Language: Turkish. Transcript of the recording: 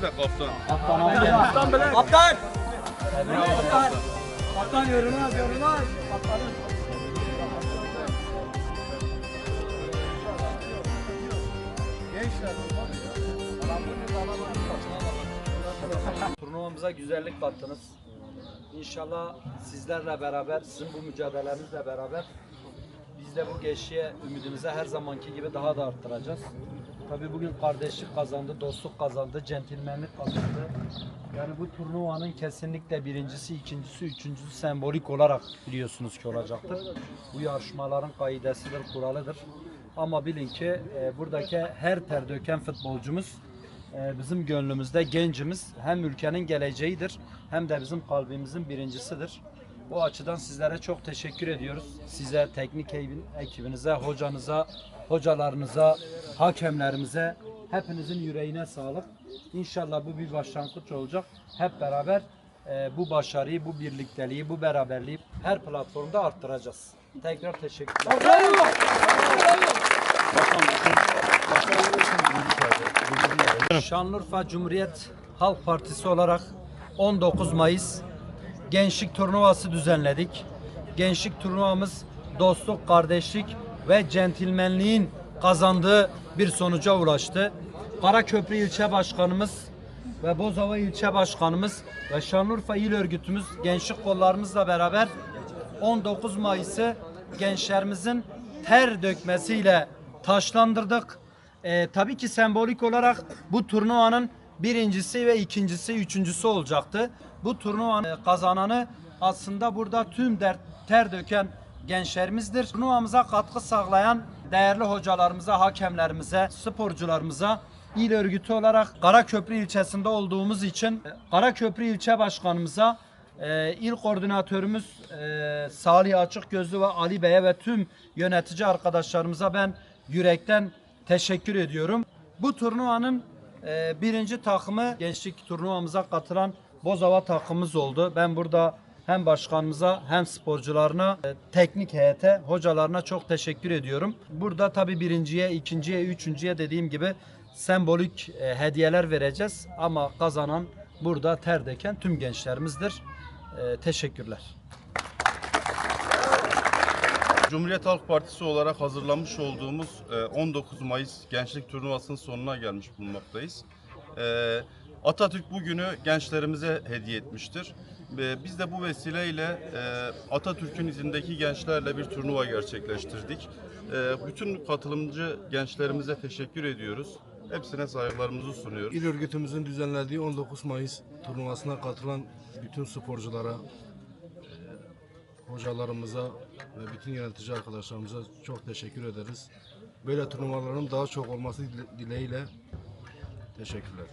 Kaptan! Kaptan! Kaptan yorulmaz, yorulmaz. Kaptanım. Turnuvamıza güzellik kattınız. İnşallah sizlerle beraber, sizin bu mücadelenizle beraber biz de bu geçişe ümidimizi her zamanki gibi daha da arttıracağız. Tabii bugün kardeşlik kazandı, dostluk kazandı, centilmenlik kazandı. Yani bu turnuvanın kesinlikle birincisi, ikincisi, üçüncüsü sembolik olarak biliyorsunuz ki olacaktır. Bu yarışmaların kaidesidir, kuralıdır. Ama bilin ki e, buradaki her ter döken futbolcumuz e, bizim gönlümüzde gencimiz hem ülkenin geleceğidir hem de bizim kalbimizin birincisidir. Bu açıdan sizlere çok teşekkür ediyoruz. Size, teknik ekibin- ekibinize, hocanıza, hocalarınıza, hakemlerimize, hepinizin yüreğine sağlık. İnşallah bu bir başlangıç olacak. Hep beraber e, bu başarıyı, bu birlikteliği, bu beraberliği her platformda arttıracağız. Tekrar teşekkürler. Şanlıurfa Cumhuriyet Halk Partisi olarak 19 Mayıs gençlik turnuvası düzenledik. Gençlik turnuvamız dostluk, kardeşlik ve centilmenliğin kazandığı bir sonuca ulaştı. Karaköprü ilçe başkanımız ve Bozova ilçe başkanımız ve Şanlıurfa il örgütümüz gençlik kollarımızla beraber 19 Mayıs'ı gençlerimizin ter dökmesiyle taşlandırdık. Ee, tabii ki sembolik olarak bu turnuvanın birincisi ve ikincisi, üçüncüsü olacaktı. Bu turnuvanın kazananı aslında burada tüm der, ter döken gençlerimizdir. Turnuvamıza katkı sağlayan değerli hocalarımıza, hakemlerimize, sporcularımıza il örgütü olarak Karaköprü ilçesinde olduğumuz için e, Karaköprü ilçe başkanımıza ee, il koordinatörümüz e, Salih Açık Gözlü ve Ali Bey'e ve tüm yönetici arkadaşlarımıza ben yürekten teşekkür ediyorum. Bu turnuvanın e, birinci takımı gençlik turnuvamıza katılan Bozova takımımız oldu. Ben burada hem başkanımıza hem sporcularına, e, teknik heyete, hocalarına çok teşekkür ediyorum. Burada tabii birinciye, ikinciye, üçüncüye dediğim gibi sembolik e, hediyeler vereceğiz. Ama kazanan burada ter döken tüm gençlerimizdir. E, teşekkürler. Cumhuriyet Halk Partisi olarak hazırlamış olduğumuz e, 19 Mayıs Gençlik Turnuvası'nın sonuna gelmiş bulunmaktayız. Atatürk bugünü gençlerimize hediye etmiştir. Biz de bu vesileyle e, Atatürk'ün izindeki gençlerle bir turnuva gerçekleştirdik. E, Bütün katılımcı gençlerimize teşekkür ediyoruz. Hepsine saygılarımızı sunuyoruz. İl örgütümüzün düzenlediği 19 Mayıs turnuvasına katılan bütün sporculara, hocalarımıza ve bütün yönetici arkadaşlarımıza çok teşekkür ederiz. Böyle turnuvaların daha çok olması dile- dileğiyle teşekkürler.